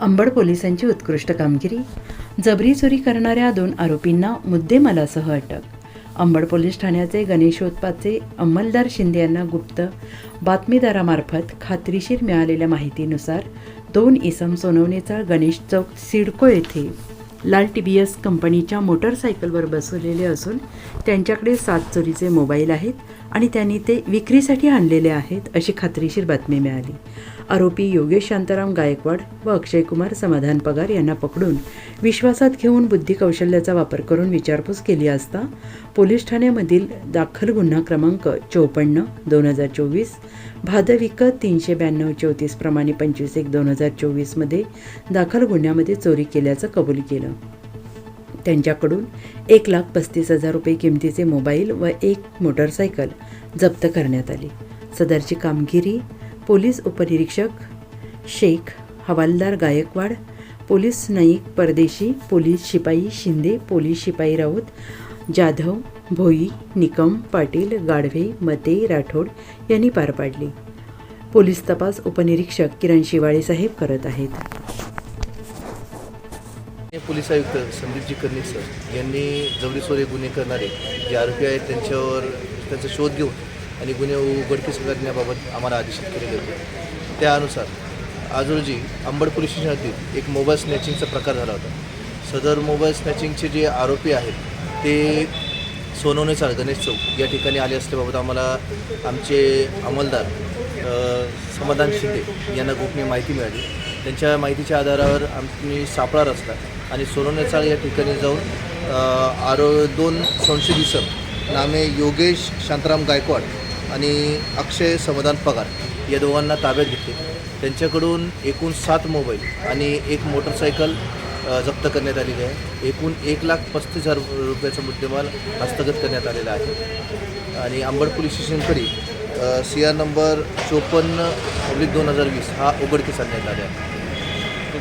अंबड पोलिसांची उत्कृष्ट कामगिरी. जबरी चोरी करणाऱ्या दोन आरोपींना मुद्देमालासह अटक. अंबड पोलीस ठाण्याचे गणेशोत्पाचे अंमलदार शिंदे यांना गुप्त बातमीदारामार्फत खात्रीशीर मिळालेल्या माहितीनुसार दोन इसम सोनवणेचा गणेश चौक सिडको येथे लाल टी बी एस कंपनीच्या मोटरसायकलवर बसवलेले असून त्यांच्याकडे सात चोरीचे मोबाईल आहेत. आणि त्यांनी ते विक्रीसाठी आणलेले आहेत अशी खात्रीशीर बातमी मिळाली. आरोपी योगेश शांताराम गायकवाड व अक्षयकुमार समाधान पगार यांना पकडून विश्वासात घेऊन बुद्धिकौशल्याचा वापर करून विचारपूस केली असता पोलीस ठाण्यामधील दाखल गुन्हा क्रमांक चोपन्न दोन हजार चोवीस भादविक तीनशे ब्याण्णव चौतीस प्रमाणे पंचवीस एक दोन हजार चोवीसमध्ये दाखल गुन्ह्यामध्ये चोरी केल्याचं कबूल केलं. त्यांच्याकडून एक लाख पस्तीस हजार रुपये किमतीचे मोबाईल व एक मोटरसायकल जप्त करण्यात आली. सदरची कामगिरी पोलीस उपनिरीक्षक शेख हवालदार गायकवाड पोलीस नाईक परदेशी पोलीस शिपाई शिंदे पोलीस शिपाई राऊत जाधव भोई निकम पाटील गाढवे मते राठोड यांनी पार पाडली. पोलीस तपास उपनिरीक्षक किरण शिवाळे साहेब करत आहेत. पोलीस आयुक्त संदीपजी कर्णिक सर यांनी जबरीसोरे गुन्हे करणारे जे आरोपी आहेत त्यांच्यावर त्यांचा शोध घेऊन आणि गुन्हे उघडकीस करण्याबाबत आम्हाला आदेशित केलेले होते. त्यानुसार आज रोजी अंबड पोलीस स्टेशनातील एक मोबाईल स्नॅचिंगचा प्रकार झाला होता. सदर मोबाईल स्नॅचिंगचे जे आरोपी आहेत ते सोनवणे चाळ गणेश चौक या ठिकाणी आले असल्याबाबत आम्हाला आमचे अंमलदार समाधान शिंदे यांना गोपनीय माहिती मिळाली. त्यांच्या माहितीच्या आधारावर आम्ही सापळा रस्ता आणि सोनवणे या ठिकाणी जाऊन आरो दोन संशयित इसम नामे योगेश शांताराम गायकवाड आणि अक्षय समाधान पगार या दोघांना ताब्यात घेतले. त्यांच्याकडून एकूण सात मोबाईल आणि एक मोटरसायकल जप्त करण्यात आलेली आहे. एकूण एक लाख पस्तीस हजार रुपयाचा मुद्देमाल हस्तगत करण्यात आलेला आहे. आणि अंबड पोलीस स्टेशनकडे सी आर नंबर चोपन्न ऑब्लिक दोन हजार वीस हा उघडकीस आणण्यात आला आहे.